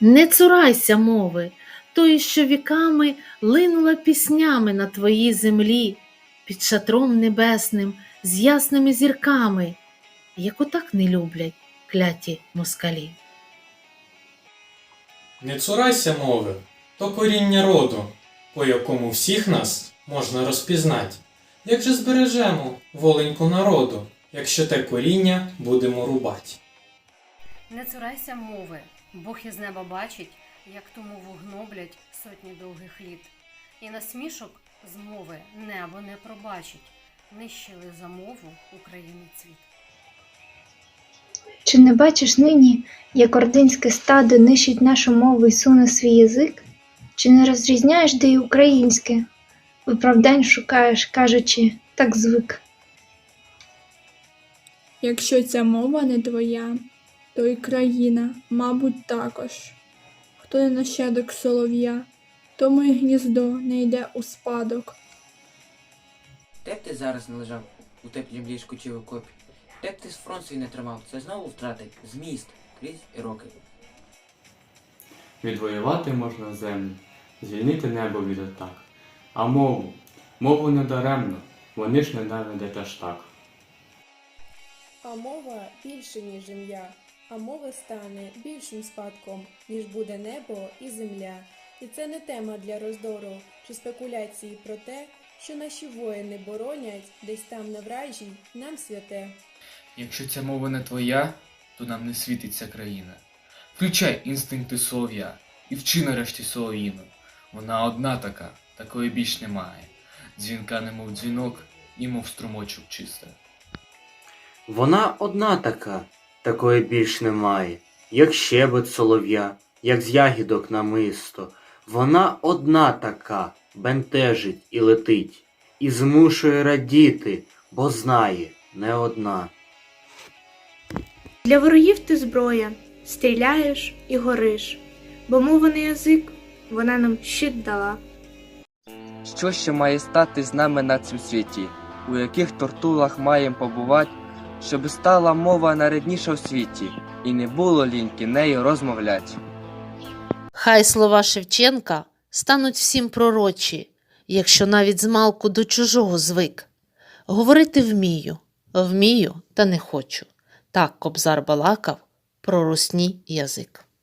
Не цурайся мови, тої, що віками линула піснями на твоїй землі, під шатром небесним, з ясними зірками, як отак не люблять кляті москалі. Не цурайся мови, то коріння роду, по якому всіх нас можна розпізнати. Як же збережемо воленьку народу, якщо те коріння будемо рубати? Не цурайся мови, Бог із неба бачить, як ту мову гноблять сотні довгих літ. І на смішок з мови небо не пробачить, нищили за мову України цвіт. Чи не бачиш нині, як ординське стадо нищить нашу мову і суне свій язик? Чи не розрізняєш, де й українське? Виправдань шукаєш, кажучи, так звик. Якщо ця мова не твоя, то й країна, мабуть, також. Хто не нащадок солов'я, тому й гніздо не йде у спадок. Де б ти зараз не лежав у теплім ліжку чи в окопі? Де б ти з фронт свій не тримав, це знову втратить зміст крізь і роки. Відвоювати можна землю, звільнити небо від атак. А мову, мову не даремно, вони ж ненавидять аж так. А мова більше, ніж ім'я, а мова стане більшим спадком, ніж буде небо і земля. І це не тема для роздору чи спекуляції про те, що наші воїни боронять десь там на вражій нам святе. Якщо ця мова не твоя, то нам не світиться країна. Включай інстинкти солов'я і вчи нарешті солов'їну. Вона одна така, такої більш немає. Дзвінка немов дзвінок, і мов струмочок чиста. Вона одна така, такої більш немає, як щебет солов'я, як з ягідок намисто. Вона одна така, бентежить і летить, і змушує радіти, бо знає, не одна. Для ворогів ти зброя, стріляєш і гориш, бо мова язик, вона нам щит дала. Що ще має стати з нами на цім світі, у яких тортулах маєм побувати, щоб стала мова найрідніша в світі, і не було ліньки нею розмовлять. Хай слова Шевченка стануть всім пророчі, якщо навіть змалку до чужого звик. Говорити вмію, вмію та не хочу. Так кобзар балакав про русні язик.